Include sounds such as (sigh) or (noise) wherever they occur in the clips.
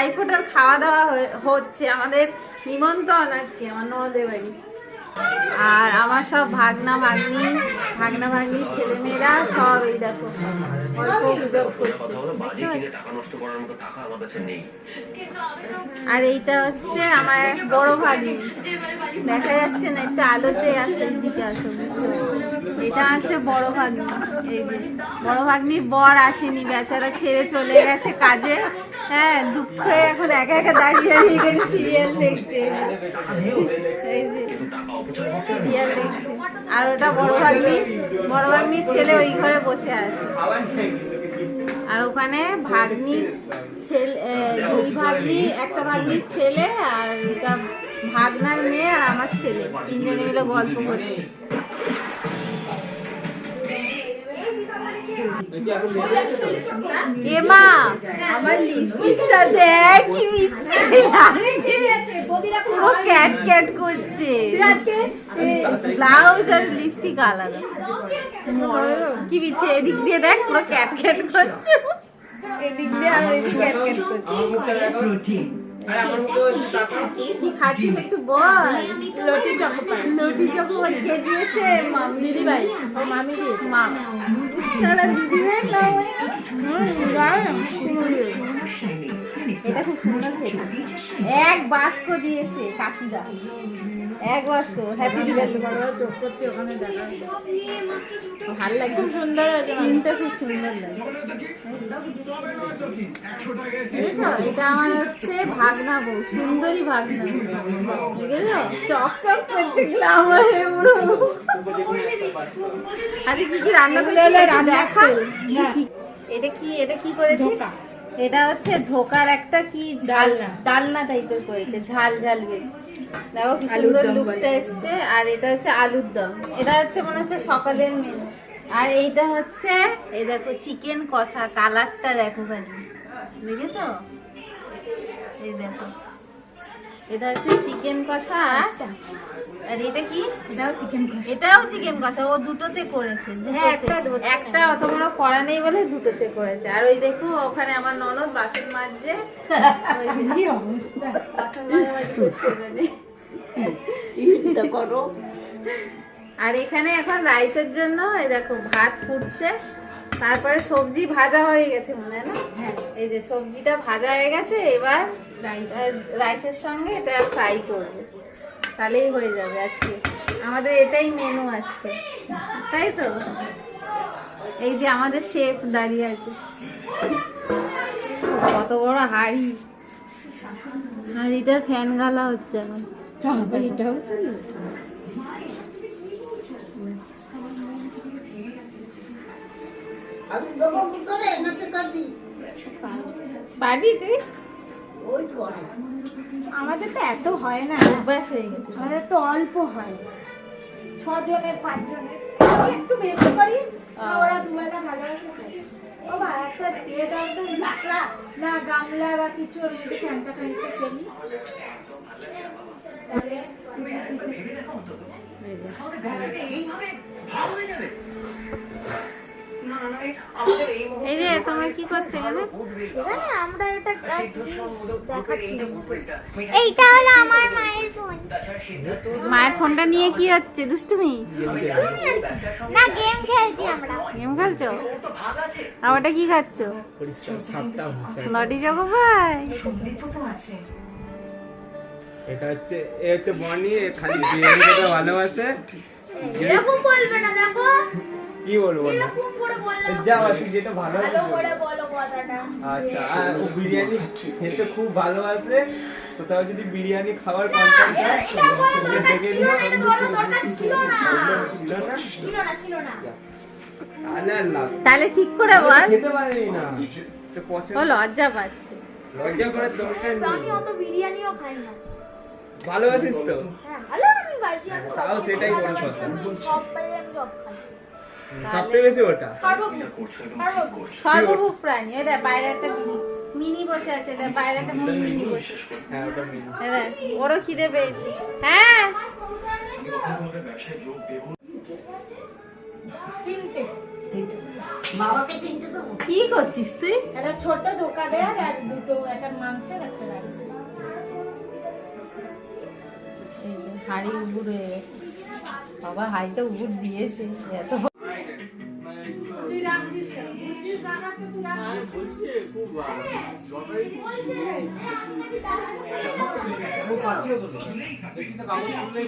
ভাইফোঁটার খাওয়া দাওয়া হচ্ছে আমাদের নিমন্ত্রণ আজকে, আমার নদের বাড়ি। আর আমার সব ভাগনা, ভাগ্নি ভাগনা, ভাগ্নি, ছেলেমেয়েরা সব এই দেখো আর এইটা হচ্ছে আমার বড় ভাগ্নি। দেখা যাচ্ছে না, একটু আলোতে আসে দিকে আসো এটা আছে বড় ভাগ্নি, এই যে। বড় ভাগ্নির বর আসেনি, বেচারা ছেড়ে চলে গেছে কাজে। হ্যাঁ দুঃখে এখন একা একা দাঁড়িয়ে দাঁড়িয়ে এখানে সিরিয়াল দেখছে। সিরিয়াল দেখছে। আর ওটা বড় ভাগ্নি, বড় ভাগ্নির ছেলে ওই ঘরে বসে আছে। আর ওখানে ভাগ্নির ছেলে দুই ভাগ্নি, একটা ভাগ্নির ছেলে আর ভাগনার মেয়ে আর আমার ছেলে। তিনজনে মিলে গল্প করছে। এ মা আমার লিপস্টিকটা দেখ কি লাগছে। পুরো ক্যাট ক্যাট করছে। ব্লাউজ আর লিপস্টিক আলাদা। কি বিচ্ছে এদিক দিয়ে দেখ, পুরো ক্যাট ক্যাট করছে। এদিক দিয়ে আর ক্যাট ক্যাট করছে। কি খাচ্ছিস একটু বল? লটি চকোপাই লটি চকোপাই কে দিয়েছে? মাম দিদি ভাই ও মামি দি মা তারা দিদি ভাই এটা খুব সুন্দর খেতে। এক বাস্ক দিয়েছে কাশিদা। এক বাস্ক হ্যাপি দিওয়ালি বড় চোখ করছে ওখানে দেখা ভালো লাগে খুব সুন্দর আছে। খুব সুন্দর লাগে। এটা আমার হচ্ছে ভাগনা বউ সুন্দরী ভাগনা। দেখেছ? চক চক করছে গ্লামারে পুরো। আজকে কি কি রান্না এগুলো দেখা? এটা কি এটা কি করেছিস? এটা হচ্ছে ধোকার একটা কি ঝাল ডালনা। ডালনা টাইপের করেছে ঝাল ঝাল বেশি। দেখো কি সুন্দর লুকটা এসছে আর এটা হচ্ছে আলুর দম। এটা হচ্ছে মনে হচ্ছে সকালের মেনু আর এইটা হচ্ছে এই দেখো চিকেন কষা কালারটা দেখো খালি। দেখেছ? এই দেখো। এটা হচ্ছে চিকেন কষা আর এটা কি? এটাও চিকেন কষা। এটাও চিকেন কষা। ও দুটোতে করেছে হ্যাঁ, একটা একটা অত বড় করা নেই বলে দুটোতে করেছে। আর ওই দেখো ওখানে আমার ননদ বাসন মাজছে। (laughs) ওই কি অবস্থা? বাসন মাজামাজি করছে ওখানে। চিন্তা করো। আর এখানে এখন রাইসের জন্য এই দেখো ভাত ফুটছে। তারপরে সবজি ভাজা হয়ে গেছে মনে হয় না? হ্যাঁ। এই যে সবজিটা ভাজা হয়ে গেছে এবার রাইসের সঙ্গে এটা ফ্রাই করবে। তাহলেই হয়ে যাবে আজকে। আমাদের এটাই মেনু আজকে। তাই তো? এই যে আমাদের শেফ দাঁড়িয়ে আছে। কত বড় হাড়ি। হাড়িটার ফ্যান গালা হচ্ছে এখন। এটাও পারবি তুই? আমাদের তো এত হয় না। অভ্যাস হয়ে গেছে। আমাদের তো অল্প হয়। ছজনের পাঁচজনের। একটু বেশি করি ওরা দুবেলা ভালোবাসে খায়। ও বা একটা আনতে লাকড়া না গামলা বা কিছু ওর মধ্যে ফ্যানটা খানিকটা ফেলি তাহলে এই যে তোমরা কি করছ এখানে? এখানে আমরা এটা দেখাচ্ছি। এইটা হলো আমার মায়ের ফোন। মায়ের ফোনটা নিয়ে কি হচ্ছে দুষ্টুমি? না গেম খেলছি আমরা। গেম খেলছো? আর ওটা কি খাচ্ছো? লটি চকো ভাই। এটা হচ্ছে এ হচ্ছে বনি খালি বিরিয়ানি খেতে ভালোবাসে। এরকম বলবে না দেখো। কি বলব না? যা তুই যেটা ভালো ভালো করে বলো কথাটা। আচ্ছা আর ও বিরিয়ানি খেতে খুব ভালোবাসে কোথাও যদি বিরিয়ানি খাওয়ার হয় দেখে নিও না, এটা বলো দরকার ছিল না। ছিল না? ছিল না তাহলে ঠিক করে বল। খেতে পারি না। ও লজ্জা পাচ্ছে। লজ্জা করার দরকার আমি অত বিরিয়ানিও খাই না। ভালোবাসিস তো? হ্যাঁ ভালো আমি বাজি আমি তাও সেটাই বড় কথা। সব পাইলে আমি সব খাই। সবথেকে বেশি ওটা। সর্বভূম করছ এবং সর্বভূম সর্বভূক প্রাণী। বাইরে একটা মিনি মিনি বসে আছে দেখ বাইরে একটা মিনি বসে হ্যাঁ ওটা মেনু। এই দেখ, ওরও খিদে পেয়েছে। হ্যাঁ? তিনটে। কি করছিস তুই? একটা ছোট ধোকা দেয়ার আর দুটো একটা মাংসের একটা রাইস। হাঁড়ি গেছে বাবা হাঁড়িটা উবুর দিয়েছে এত কাগজ খুললেই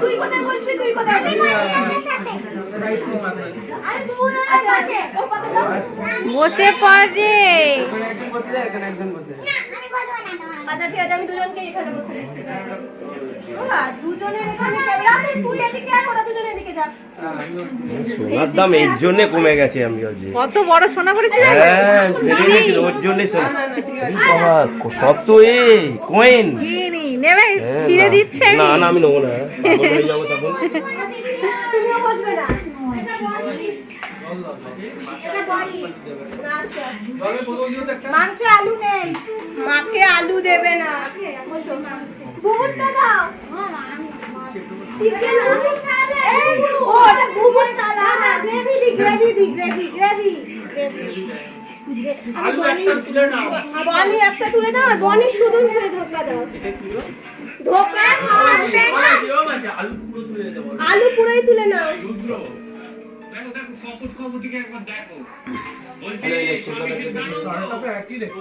তুই কোথায় বসবি? তুই কোথায় বসবি? ও কথা দাও বসে পড়ে এখানে একজন বসলে এখানে একজন বসে আচ্ছা ঠিক আছে আমি দুজনকে এখানে বসে দিচ্ছি বাবা দুজনের এখানে ক্যামেরা তুই এদিকে আর ওরা দুজনে এদিকে যা সোনার দাম এর জন্য কমে গেছে আমি ভাবছি। কত বড় সোনা পড়েছিল হ্যাঁ ওর সোনা। সব তো এই কয়েন নেবে ছিঁড়ে দিচ্ছে। না না আমি নেব না। যাব তখন (laughs) (laughs) তুমিও বসবে না এটা বড়ি এটা বড়ি আচ্ছা জলের বোতল দিও তো একটা মাংসে আলু নেই। মাকে আলু দেবে না। বুবুরটা দাও চিকেন ও এটা বুবুরটা দাও না গ্রেভি দি গ্রেভি দি গ্রেভি গ্রেভি আলু একটা তুলে নাও। বনি একটা তুলে দাও আর বনি শুধু করে ধোকা দাও। ধোকা না। আলু পুরো আলু পুরোই তুলে নাও। তো একই দেখো।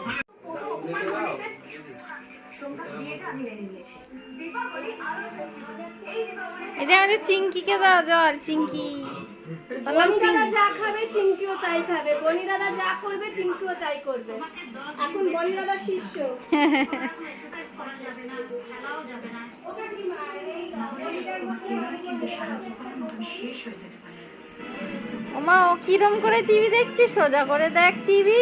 এই যে আমাদের চিঙ্কিকে দাও জল চিঙ্কি বললাম দাদা যা খাবে চিঙ্কিও তাই খাবে। বনি দাদা যা করবে চিঙ্কিও তাই করবে। এখন বনি দাদা শিষ্য। মধ্যে (laughs) ওমা ও কিরম করে টিভি দেখছিস? সোজা করে দেখ টিভি।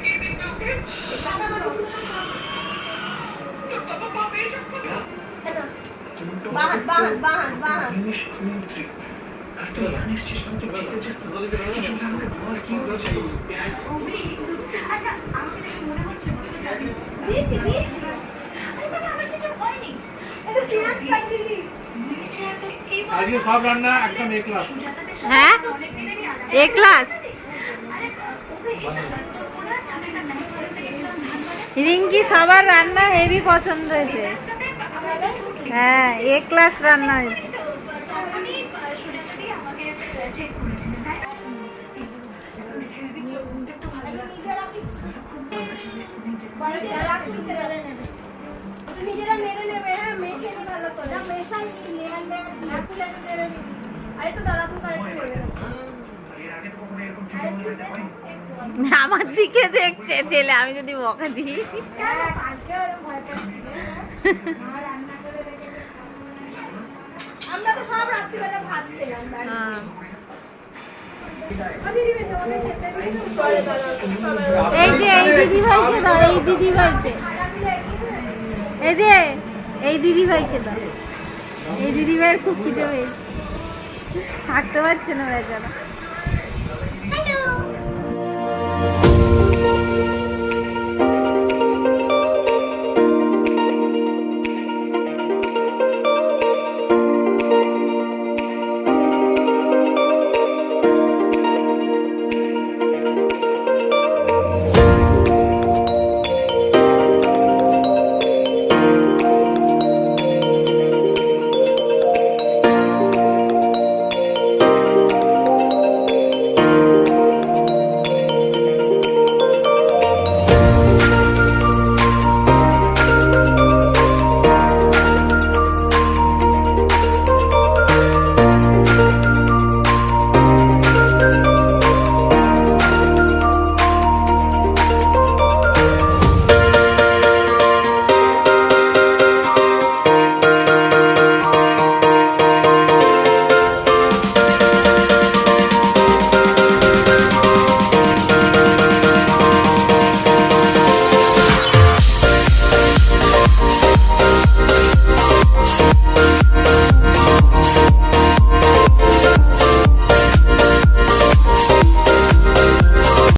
তুই বল কি আজকে সব রান্না একদম এক ক্লাস হ্যাঁ এ ক্লাস রিঙ্কি সবার রান্না হেভি পছন্দ হয়েছে হ্যাঁ এ ক্লাস রান্না হয়েছে। নিজেরা মেরে নেবে হ্যাঁ মেশে ভালো করে মেশাই নি লেয়ার লেয়ার লেয়ার লেয়ার মেরে নিবি আর একটু দাঁড়া তুমি আরেকটু নেবে আমার দিকে দেখছে ছেলে আমি যদি বকা দিই। (laughs) সব রাত্রিবেলা ভাত খেলাম। হ্যাঁ। এই যে এই দিদি ভাইকে দাও এই দিদি ভাইকে। এই যে এই দিদি ভাইকে দাও। এই দিদি ভাইয়ের খুব খিদে পেয়েছে। থাকতে পারছে না বেচারা।